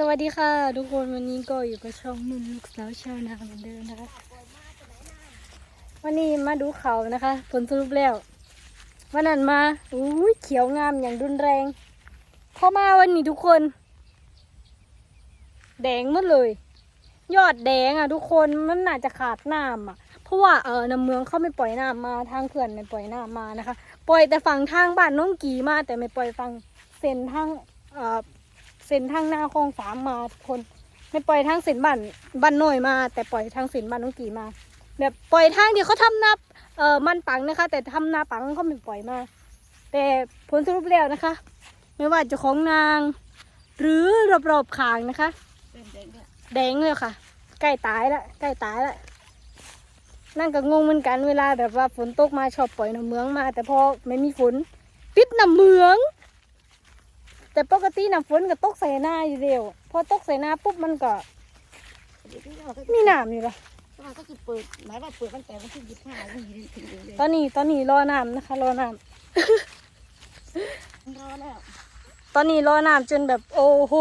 สวัสดีค่ะทุกคนวันนี้ก็อยู่กับช่องนุ่นลูกสาวชาวนาเหมือนเดิมนะคะ วันนี้มาดูเขานะคะ ผลสรุปแล้ววันนั้นมาอุ้ยเขียวงามอย่างรุนแรงพอมาวันนี้ทุกคน แดงหมดเลย ยอดแดงอะ ทุกคนมันน่าจะขาดน้ำอะ เพราะว่าเออน้ำเมืองเขาไม่ปล่อยน้ำมาทางเขื่อนไม่ปล่อยน้ำมานะคะ ปล่อยแต่ฝั่งทางบ้านน้องกีมาแต่ไม่ปล่อยฝั่งเส้นทางเออ เส้นทางหน้าคลองสามมาทุกคน ไม่ปล่อยทางเส้นบ้านบ้านหน่อยมา แต่ปล่อยทางเส้นบ้านน้องกีมา แบบปล่อยทางที่เขาทำนาเอ่อมันปังนะคะ แต่ทำนาปังเขาไม่ปล่อยมา แต่ผลสรุปแล้วนะคะ ไม่ว่าจะของนาง หรือรอบๆขางนะคะแดงเลยค่ะ ใกล้ตายละใกล้ตายละนั่นก็งงเหมือนกันเวลาแบบว่าฝนตกมาชอบปล่อยน้ำเมืองมา แต่พอไม่มีฝนปิดน้ำเมือง แต่ปกติน้ำฝนก็ตกใส่หน้าอยู่เดียวพอตกใส่หน้าปุ๊บมันก็มีน้ำอยู่ละว่าก็คือเปิดหมายว่าเปิดตั้งแต่วันที่ยี่สิบห้าวันที่ถึงเลยตอนนี้ตอนนี้รอน้ำนะคะ รอน้รอแล้วำตอนนี้รอน้ำจนแบบโอ้โห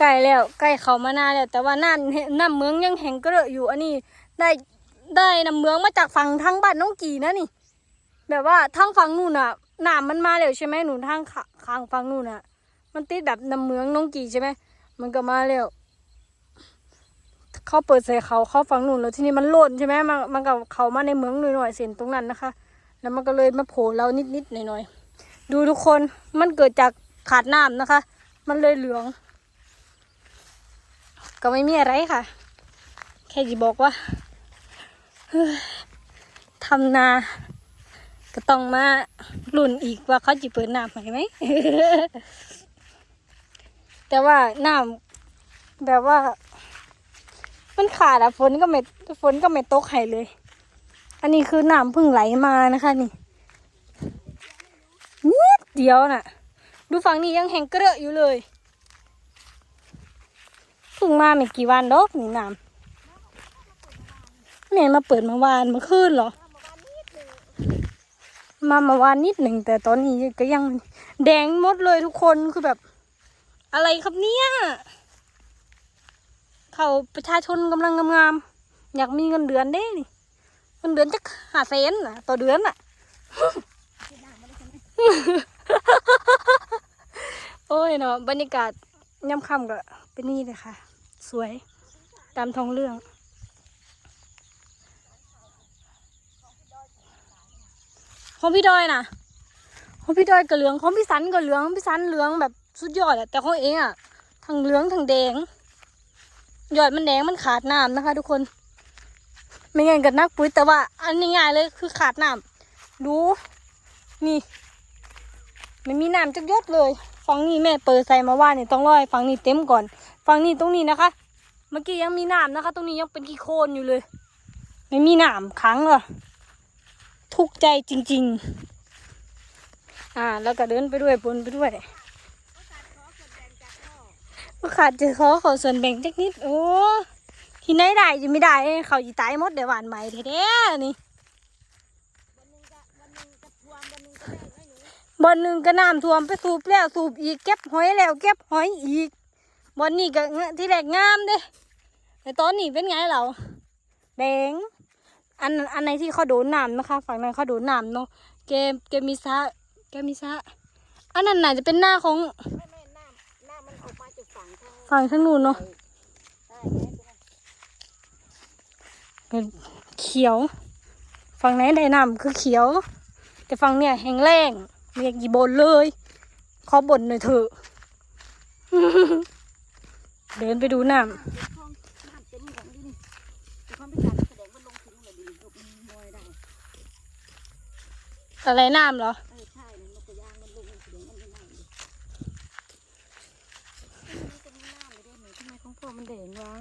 ไก่แล้วไก่เขามานานแล้ว แต่ว่าน้ำน้ำเมืองยังแห้งกระเดอะอยู่อันนี้ได้ได้น้ำเมืองมาจากฝั่งทางบ้านน้องกีนะนี่ แบบว่าทางฝั่งนู่นน่ะ หน้ำมันมาแล้วใช่ไหมหนูทางขาข้างฝั่งนู่นน่ะมันติดแบบน้ำเมืองน้องกีใช่ไหมมันก็มาแล้วเขาเปิดใส่เขาเขาฝั่งนู่นแล้วที่นี้มันหล่นใช่ไหมมันมันก็เขามาในเมืองหน่อยๆเส้นตรงนั้นนะคะ แล้วมันก็เลยมาโผล่เรานิดๆหน่อยๆดูทุกคนมันเกิดจากขาดน้ำนะคะ มันเลยเหลือง ก็ไม่มีอะไรค่ะ แค่จะบอกว่าทำนา ก็ต้องมาลุ่นอีกว่าเขาจะเปิดน้ำให้ไหม แต่ว่าน้ำแบบว่า มันขาดอะฝนก็ไม่ฝนก็ไม่ตกให้เลย อันนี้คือน้ำเพึ่งไหลมานะคะนี่นิดเดียวน่ะ ดูฝั่งนี้ยังแห้งเกระอยู่เลยเพึ่งมาไม่กี่วันดอกนี่น้ำแม่มาเปิดเมื่อวานเมื่อคืนเหรอ มาเมื่อวานนิดหนึ่งแต่ตอนนี้ก็ยังแดงหมดเลยทุกคนคือแบบ อะไรครับเนี่ย เขาประชาชนกำลังงามๆอยากมีเงินเดือนเด้นี่เงินเดือนจะหาเซนน่ะ ต่อเดือนน่ะ โอ้ยเนาะบรรยากาศย่ำค่ำก็เป็นนี่เลยค่ะ สวยตามท้องเรื่อง ของพี่ดอยนะของพี่ดอยก็เหลืองของพี่สันก็เหลืองพี่สันเหลืองแบบสุดยอดอะแต่ของเองอะทั้งเหลืองทั้งแดงยอดมันแดงมันขาดน้ำนะคะ ทุกคน ไม่งั้นก็นักปุ๋ยแต่ว่า อันนี้ง่ายเลยคือขาดน้ำดูนี่ไม่มีน้ำจักยดเลยฝั่งนี้แม่เปิดใส่มาว่าเนี่ยต้องร้อให้ฝั่งนี้เต็มก่อนฝั่งนี้ตรงนี้นะคะ เมื่อกี้ยังมีน้ำนะคะ ตรงนี้ยังเป็นขี้โคลนอยู่เลย ไม่มีน้ำค้างเหรอ ทุกใจจริง ๆ อ่า แล้วก็เดินไปด้วยบนไปด้วยก็ขาดจะขอขอส่วนแบ่งจักนิด โอ้ที่ไหนได้จะไม่ได้ เขาจะตายหมดเดี๋ยวหวานใหม่แท้ๆนี่บอนหนึ่งก็น้ำท่วมไปสูบแล้วสูบอีกเก็บหอยแล้วเก็บหอยอีกบอนนี้ก็ที่แรกงามเด้แต่ตอนนี้เป็นไงเราแดง อันอันไหนที่เขาโดนน้ำนะคะ ฝั่งนั้นเขาโดนน้ำเนาะแกแกมีซะแกมีซะอันนั้นน่าจะเป็นหน้าของไม่ไม่น้ำน้ำมันออกมาจากฝั่งทางฝั่งข้างนู้นเนาะเป็นเขียว ฝั่งไหนได้น้ำคือเขียว แต่ฝั่งเนี่ยแห้งแล้งเรียกกี่บนเลย ขอบ่นหน่อยเถอะ เดินไปดูน้ท้องน้ำเต็มของดินแต่ความพิการแสดงว่าลงถึงเลยดิลูกมันลอยได้ำ อะไรน้ำเหรอเออใช่เนี่ยนกกระยางมันลงแสดงมันไม่น้ำเลยมันจะมีน้ำเลยได้ไหมทำไมของพ่อมันแดงวะ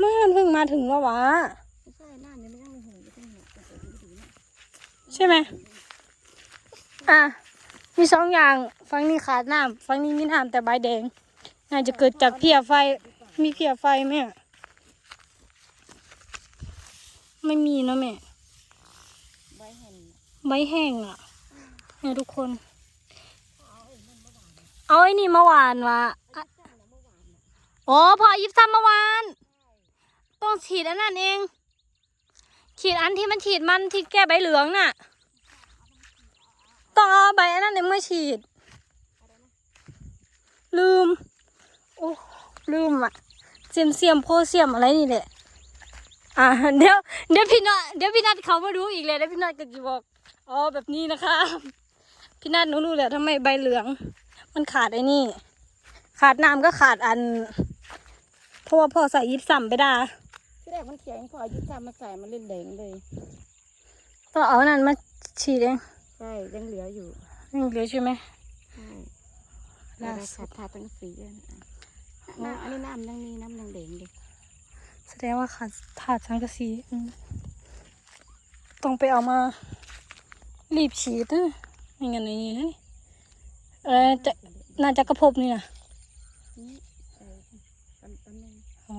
มันเพิ่งมาถึงแล้ววะไม่ใช่น้ำยังไม่ยังไม่เห็นก็ต้องเนี่ยแต่ดูดีนะใช่ไหมอะมีสองอย่างฝั่งนี้ขาดน้ำฝั่งนี้มีน้ำแต่ใบแดงน่าจะเกิดจากเพียไฟมีเพียไฟไหมไม่มีเนอะแม่ใบเห็น ใบแห้งอะเนี่ยทุกคน เอาไอ้นี่เมื่อวานวะอะอ๋อพอยิบซ้ำเมื่อวาน ต้องฉีดอันนั้นเอง ฉีดอันที่มันฉีดมันที่แก้ใบเหลืองน่ะ ต้องเอาใบอันนั้นเองมาฉีด ลืม โอ้ลืมอะเซียมเซียมโพเซียมอะไรนี่แหละ อ่าเดี๋ยวเดี๋ยวพี่นัทเดี๋ยวพี่นัทเขามาดูอีกเลยเดี๋ยวพี่นัทก็จะบอก อ๋อแบบนี้นะคะพี่นัทหนูรู้แล้วทำไมใบเหลือง มันขาดไอ้นี่ ขาดน้ำก็ขาดอันเพราะว่าพ่อใส่ยิบซ้ำไปได้ที่แรกมันเขียวพอเอายึดตามมาใส่มันเล่นแดงเลยต้องเอานั่นมาฉีดเองใช่ยังเหลืออยู่นี่เหลือใช่ไหมใช่ล่าได้สุขาดดทาตั้งสีเลยนะน้ำอันนี้น้ำยังมีน้ำยังแดงดิแสดงว่าขาดขาดสังกะสีอืมต้องไปเอามา รีบฉีดนะไม่งั้นอย่างนี้นะนี่เออจะน่าจะกระพบนี่นะอ๋อ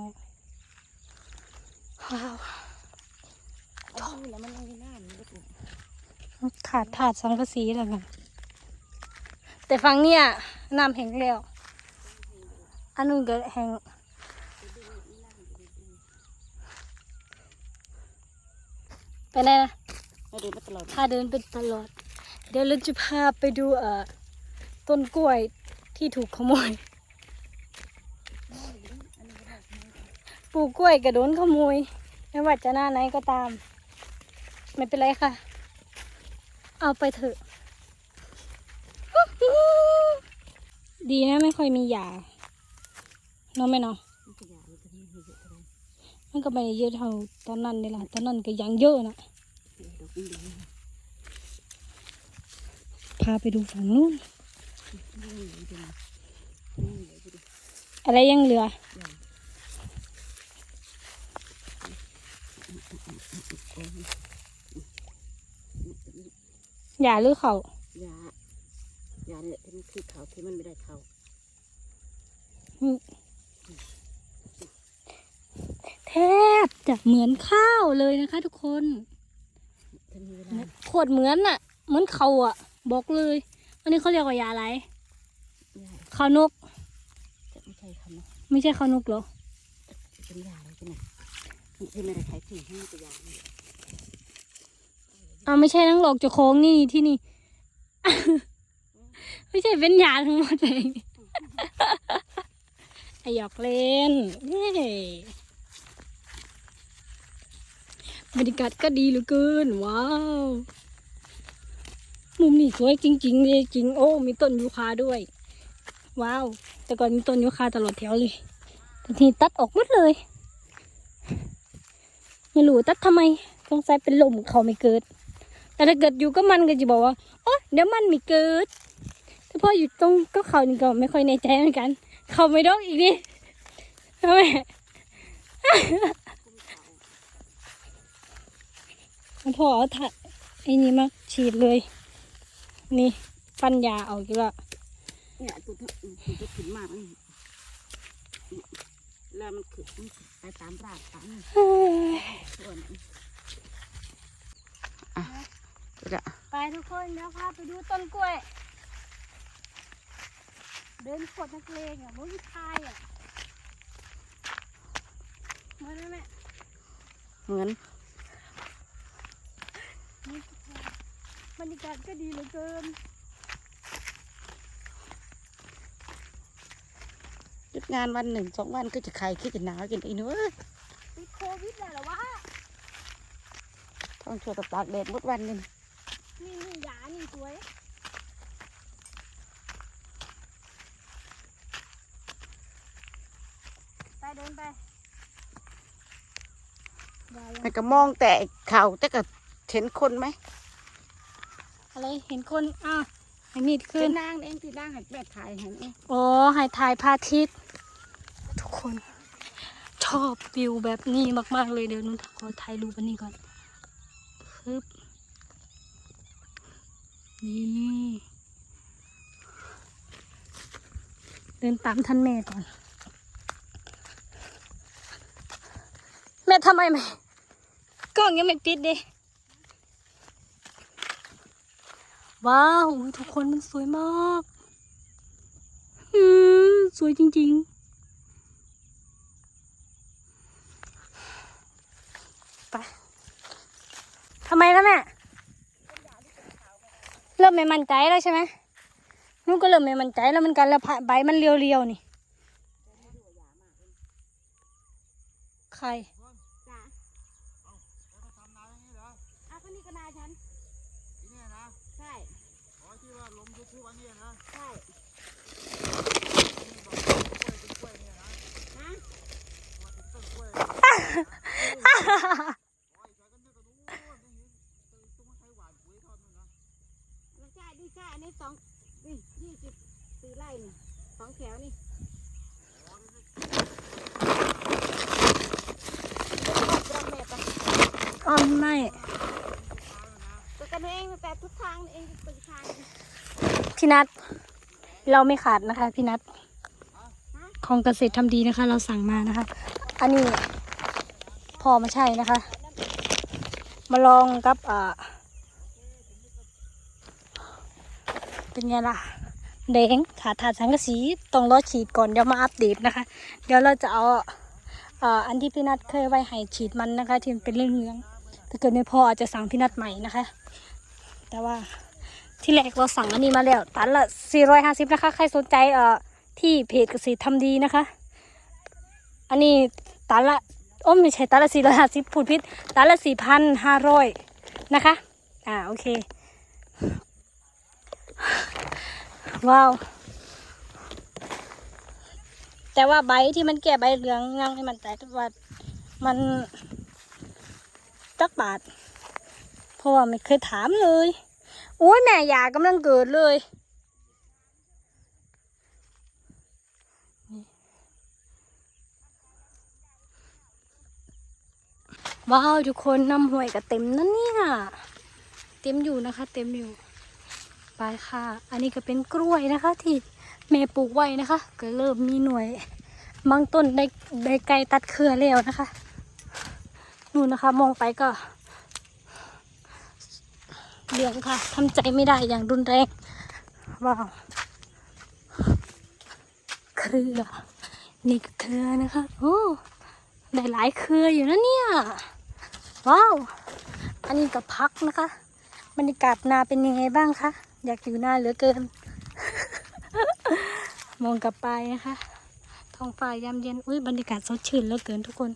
ว้าวเอาดูแล้วมันยังมีน้ำอยู่ลูกขาดถาดสังกะสีแล้วกันแต่ฟังเนี่ยน้ำแห้งแล้วอันนู้นก็แห้งไปไหนนะ เดินมาตลอดพาเดินเป็นตลอด เดี๋ยวเราจะพาไปดูเอ่อต้นกล้วยที่ถูกขโมย ปลูกกล้วยกระโดนขโมย ไม่ว่าจะหน้าไหนก็ตาม ไม่เป็นไรค่ะ เอาไปเถอะ ดีนะไม่ค่อยมีหยาเนาะแม่เนาะมันก็ไม่เยอะเท่าตอนนั้นนี่แหละตอนนั้นก็ยังเยอะนะ พาไปดูฝั่งนู้นนี่เหลือจริงนี่เหลือจริงอะไรยังเหลือหยาหรือเขายายาเนี่ยที่มันคือเขาที่มันไม่ได้เขาแทบจะเหมือนข้าวเลยนะคะทุกคนถ้ามีเวลาโคตรเหมือนอะเหมือนเขาอะบอกเลย อันนี้เขาเรียกว่ายาอะไรยาข้าวนกจะไม่ใช่คำนะไม่ใช่ข้าวนกเหรอเป็นยาอะไรกันนะที่ไม่ได้ใช้สิ่งที่เป็นยาเนี่ยเอาไม่ใช่นังหลอกเจะโค้งนี่ที่นี่ ไม่ใช่เป็นยาทั้งหมดเลยไอหยอกเล่นเย้บรรยากาศก็ดีเหลือเกิน ว้าว มุมนี้สวยจริงๆเลยจริง โอ้ มีต้นยูคาด้วย ว้าว แต่ก่อนมีต้นยูคาตลอดแถวเลยแต่ทีตัดออกหมดเลยไม่รู้ตัดทำไมสงสัยเป็นลมเขาไม่เกิด แต่ถ้าเกิดอยู่ก็มันก็จะบอกว่าโอ๊ยเดี๋ยวมันไม่เกิดแต่พออยู่ตรงก็เขานี่ก็ไม่ค่อยในใจเหมือนกัน เขาไม่ดอกอีกนี่ทำไมพอเอาถัดไอ้นี่มาฉีดเลย นี่ปัญญาเอากี่ละเนี่ยตัวตัวตัวตัวขึ้นมากนี่แล้วมันขึ้นมันขึ้นไปตามรากตามส่วนอะจะไปทุกคนเดี๋ยวพาไปดูต้นกล้วย เดินขวดนักเลงอะมุ้ยพายอะมาได้ไหมเหมือน รรยากาศก็ดีเหลือเกิน หยุดงานวันหนึ่งสองวันก็จะใครคิดจะหนาวกินอีนู้ติดโควิดแล้วเหรอวะท้องโชว์ตะปากแดดหมดวันนี่นี่นี่หยานี่สวยไปเดินไปได้ยังมันก็มองแต่เขาแต่ก็เห็นคนไหม อะไรเห็นคนอ้าวไอ้มีดขึ้คืนนางเองที่นางให้แม่ถ่ายเห็นเองโอ้ให้ถ่ายพระอาทิตย์ทุกคน ชอบวิวแบบนี้มาก ๆ เลยเดี๋ยวนุ่นขอถ่ายรูปอันนี้ก่อนปึ๊บนี่เดินตามท่านแม่ก่อน แม่ทำไมไม่กล้องยังไม่ปิดเด้ ว้าวอุ๊ยทุกคนมันสวยมากสวยจริง ๆ ไปทำไมล่ะแม่เริ่มไม่มั่นใจแล้วใช่ไหมนุ่นก็เริ่มไม่มั่นใจแล้วมันกันแล้วใบมันเรียวๆนี่ ใคร จ้า เราทำนาอย่างนี้เหรอ อะก็นี่ก็นาฉัน ที่เนี่ยนะ ใช่ อ๋อที่ว่าลงยูทูบอันนี้นะ ใช่ ที่บอกว่ากล้วยเป็นกล้วยเนี่ยนะ ฮะ ว่าเป็นต้นกล้วยอ๋ออีกหน่อยก็นึกว่านู้นนี่เห็นตรงใครหวานปุ๋ยทอดนู่นนะ แล้วใช่นี่ใช่อันนี้สองนี่ยี่สิบสี่ไร่นี่สองแถวนี่ครอบแม่ไป อ๋อไม่ ตัวกัน เองแต่ทุกทางเองเป็นทางพี่นัทเราไม่ขาดนะคะ พี่นัทของเกษตรทำดีนะคะ เราสั่งมานะคะ อันนี้พอมาใช่นะคะ มาลองกับอ่าเป็นไงล่ะแดงขาดถาดสังกะสีต้องรอฉีดก่อนเดี๋ยวมาอัปเดตนะคะ เดี๋ยวเราจะเอาอ่าอันที่พี่นัทเคยไว้ให้ฉีดมันนะคะ ที่มันเป็นเรื่องเหลืองถ้าเกิดไม่พออาจจะสั่งพี่นัทใหม่นะคะ แต่ว่าที่แรกเราสั่งอันนี้มาแล้ว ตันละ 450 นะคะ ใครสนใจเอ่อที่เพจเกษตรทำดีนะคะ อันนี้ตันละโอ้ไม่ใช่ตันละ 450พูดผิดตันละ 4,500 นะคะ อ่า โอเค ว้าว แต่ว่าใบที่มันแก่ใบเหลืองยังให้มันแตกว่ามันจักบาท เพราะว่าไม่เคยถามเลยโอ้ยแม่ยากำลังเกิดเลยว้าวทุกคนน้ำห้วยก็เต็มนั่นเนี่ยเต็มอยู่นะคะ เต็มอยู่ไปค่ะ อันนี้ก็เป็นกล้วยนะคะ ที่แม่ปลูกไว้นะคะ ก็เริ่มมีหน่วยบางต้นได้ได้ไกลตัดเครือแล้วนะคะนู่นนะคะ มองไปก็ เหลืองค่ะทำใจไม่ได้อย่างรุนแรง ว้าว เครือ นี่ก็เครือนะคะ โอ้ ได้หลายเครืออยู่นะเนี่ย ว้าว อันนี้ก็พักนะคะ บรรยากาศนาเป็นยังไงบ้างคะ อยากอยู่นาเหลือเกิน มองกลับไปนะคะ ท้องฟ้ายามเย็น อุ้ยบรรยากาศสดชื่นเหลือเกินทุกคน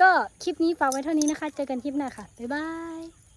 ก็คลิปนี้ฝากไว้เท่านี้นะคะ เจอกันคลิปหน้าค่ะ บ๊ายบาย